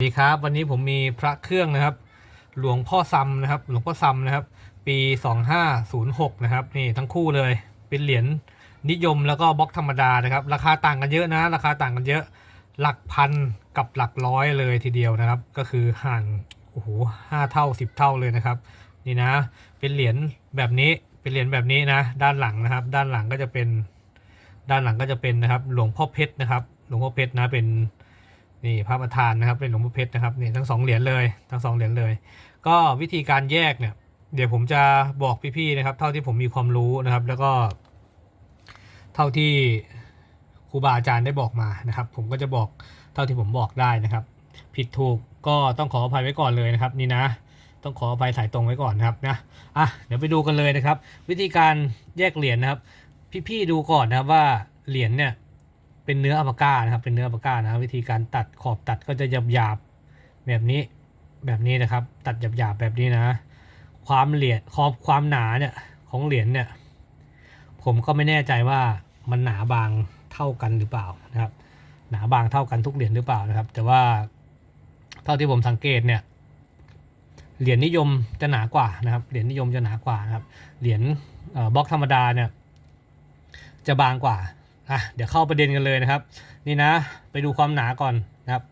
สวัสดีครับวันนี้ผมมีพระเครื่องนะครับ หลวงพ่อซัมนะครับ หลวงพ่อซัมนะครับ ปี 2506 นะครับนี่ทั้งคู่เลยเป็นเหรียญนิยมแล้วก็บล็อกธรรมดานะครับ ราคาต่างกันเยอะนะ ราคาต่างกันเยอะหลักพันกับหลักร้อยเลยทีเดียวนะครับ ก็คือห่างโอ้โหห้าเท่าสิบเท่าเลยนะครับ นี่นะ เป็นเหรียญแบบนี้เป็นเหรียญแบบนี้นะ ด้านหลังนะครับ ด้านหลังก็จะเป็น ด้านหลังก็จะเป็นนะครับ หลวงพ่อเพชรนะครับ หลวงพ่อเพชรนะเป็น นี่พระประธานนะครับเป็นหลวงพ่อเพชรนะครับนี่ทั้งสองเหรียญเลยทั้งสองเหรียญเลย ก็วิธีการแยกเนี่ย เดี๋ยวผมจะบอกพี่ๆนะครับ เท่าที่ผมมีความรู้นะครับ แล้วก็ เท่าที่ครูบาอาจารย์ได้บอกมานะครับ ผมก็จะบอกเท่าที่ผมบอกได้นะครับ ผิดถูกก็ต้องขออภัยไว้ก่อนเลยนะครับ นี่นะ ต้องขออภัยสายตรงไว้ก่อนนะครับนะอะเดี๋ยวไปดูกันเลยนะครับ วิธีการแยกเหรียญนะครับ พี่ๆดูก่อนนะครับว่าเหรียญเนี่ย เป็นเนื้ออัลปาก้านะครับ เป็นเนื้ออัลปาก้านะวิธีการตัดขอบตัดก็จะหยาบหยาบๆแบบนี้แบบนี้นะครับ ตัดหยาบหยาบๆแบบนี้นะ ความเหรียญขอบความหนาเนี่ยของเหรียญเนี่ย ผมก็ไม่แน่ใจว่ามันหนาบางเท่ากันหรือเปล่านะครับ หนาบางเท่ากันทุกเหรียญหรือเปล่านะครับ แต่ว่าเท่าที่ผมสังเกตเนี่ยเหรียญนิยมจะหนากว่านะครับ เหรียญนิยมจะหนากว่านะครับ เหรียญบล็อกธรรมดาเนี่ยจะบางกว่า อะเดี๋ยวเข้าประเด็นกันเลยนะครับ นี่นะ ไปดูความหนาก่อนนะครับ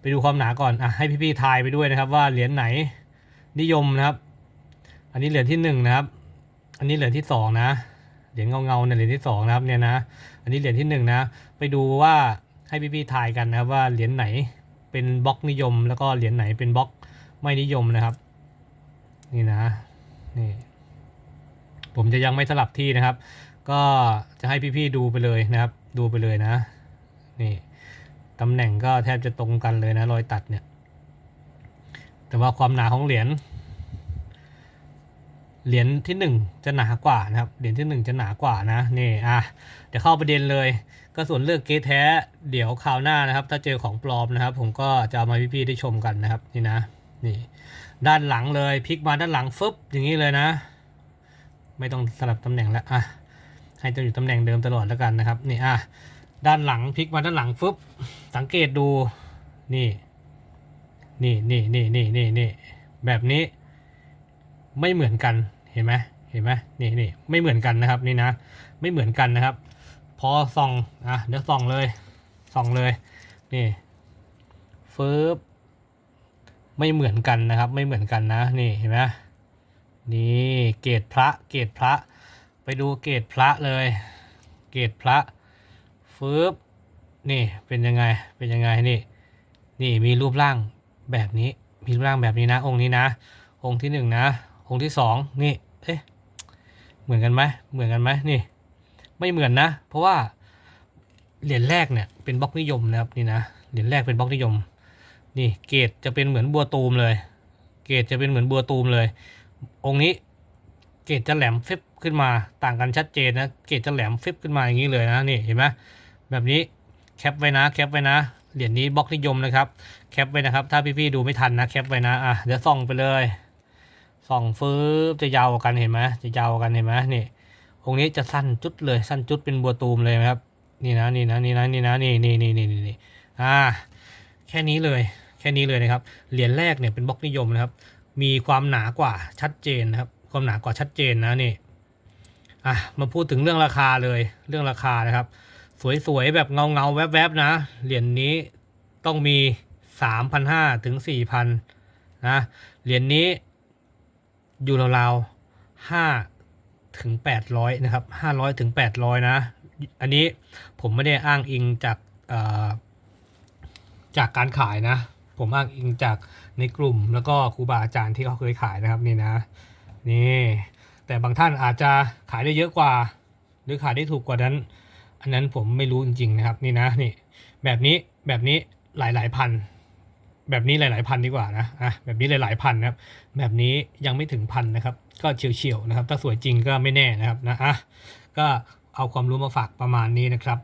ไปดูความหนาก่อนอะให้พี่ๆทายไปด้วยนะครับ ว่าเหรียญไหนนิยมนะครับ อันนี้เหรียญที่หนึ่งนะครับ อันนี้เหรียญที่สองนะเหรียญเงาๆเนี่ยเหรียญที่สองนะครับเนี่ยนะ อันนี้เหรียญที่หนึ่งนะไปดูว่าให้พี่ๆทายกันนะครับว่าเหรียญไหนเป็นบล็อกนิยม แล้วก็เหรียญไหนเป็นบล็อกไม่นิยมนะครับ นี่นะนี่ผมจะยังไม่สลับที่นะครับ ก็จะให้พี่ๆดูไปเลยนะครับ ดูไปเลยนะ นี่ตำแหน่งก็แทบจะตรงกันเลยนะรอยตัดเนี่ย แต่ว่าความหนาของเหรียญเหรียญที่หนึ่งจะหนากว่านะครับ เหรียญที่หนึ่งจะหนากว่านะนี่อะเดี๋ยวเข้าประเด็นเลย ก็ส่วนเรื่องเกสแท้เดี๋ยวคราวหน้านะครับ ถ้าเจอของปลอมนะครับ ผมก็จะเอามาพี่ๆได้ชมกันนะครับนี่นะนี่ด้านหลังเลยพลิกมาด้านหลังฟึบอย่างนี้เลยนะ ไม่ต้องสลับตำแหน่งแล้วอะ ให้จะอยู่ตำแหน่งเดิมตลอดแล้วกันนะครับนี่อะด้านหลังพลิกมาด้านหลังฟึบสังเกตดูนี่นี่นี่นี่นี่นี่นี่แบบนี้ไม่เหมือนกันเห็นไหมเห็นไหมนี่นี่ไม่เหมือนกันนะครับนี่นะไม่เหมือนกันนะครับ พอส่องอะเดี๋ยวส่องเลยส่องเลยนี่ฟึบไม่เหมือนกันนะครับ ไม่เหมือนกันนะนี่เห็นไหมนี่เกรดพระเกรดพระ ไปดูเกรดพระเลย เกรดพระฟืบนี่เป็นยังไงเป็นยังไงนี่นี่มีรูปร่างแบบนี้มีรูปร่างแบบนี้นะ องค์นี้นะ องค์ที่หนึ่งนะ องค์ที่สองนี่เอ๊ะเหมือนกันไหมเหมือนกันไหมนี่ ไม่เหมือนนะ เพราะว่าเหรียญแรกเนี่ยเป็นบล็อกนิยมนะครับนี่นะเหรียญแรกเป็นบล็อกนิยม นี่เกรดจะเป็นเหมือนบัวตูมเลย เกรดจะเป็นเหมือนบัวตูมเลย องค์นี้ เกรดจะแหลมฟิบขึ้นมาต่างกันชัดเจนนะเกรดจะแหลมฟิบขึ้นมาอย่างนี้เลยนะนี่เห็นไหมแบบนี้แคปไว้นะแคปไว้นะเหรียญนี้บล็อกนิยมนะครับแคปไว้นะครับ ถ้าพี่ๆดูไม่ทันนะแคปไว้นะอะเดี๋ยวส่องไปเลยส่องฟืบจะยาวกันเห็นไหมจะยาวกันเห็นไหมนี่องค์นี้จะสั้นจุดเลยสั้นจุดเป็นบัวตูมเลยครับนี่นะนี่นะนี่นะนี่นะนี่นี่นี่นี่นี่นี่อ่าแค่นี้เลยแค่นี้เลยนะครับเหรียญแรกเนี่ยเป็นบล็อกนิยมนะครับมีความหนากว่าชัดเจนนะครับ ความหนากว่าชัดเจนนะนี่อะมาพูดถึงเรื่องราคาเลยเรื่องราคานะครับ สวยๆ แบบเงาเงาแวบๆนะ เหรียญนี้ต้องมีสามพันห้าถึงสี่พันนะ เหรียญนี้อยู่ราวๆห้าถึงแปดร้อยนะครับห้าร้อยถึงแปดร้อยนะ อันนี้ผมไม่ได้อ้างอิงจากจากการขายนะ ผมอ้างอิงจากในกลุ่มแล้วก็ครูบาอาจารย์ที่เขาเคยขายนะครับนี่นะ นี่แต่บางท่านอาจจะขายได้เยอะกว่า หรือขายได้ถูกกว่านั้น อันนั้นผมไม่รู้จริงๆนะครับนี่นะนี่แบบนี้แบบนี้หลายๆพัน แบบนี้หลายๆพันดีกว่านะอะแบบนี้หลายๆพันนะครับ แบบนี้ยังไม่ถึงพันนะครับ ก็เฉียวๆนะครับ ถ้าสวยจริงก็ไม่แน่นะครับนะอะก็เอาความรู้มาฝากประมาณนี้นะครับ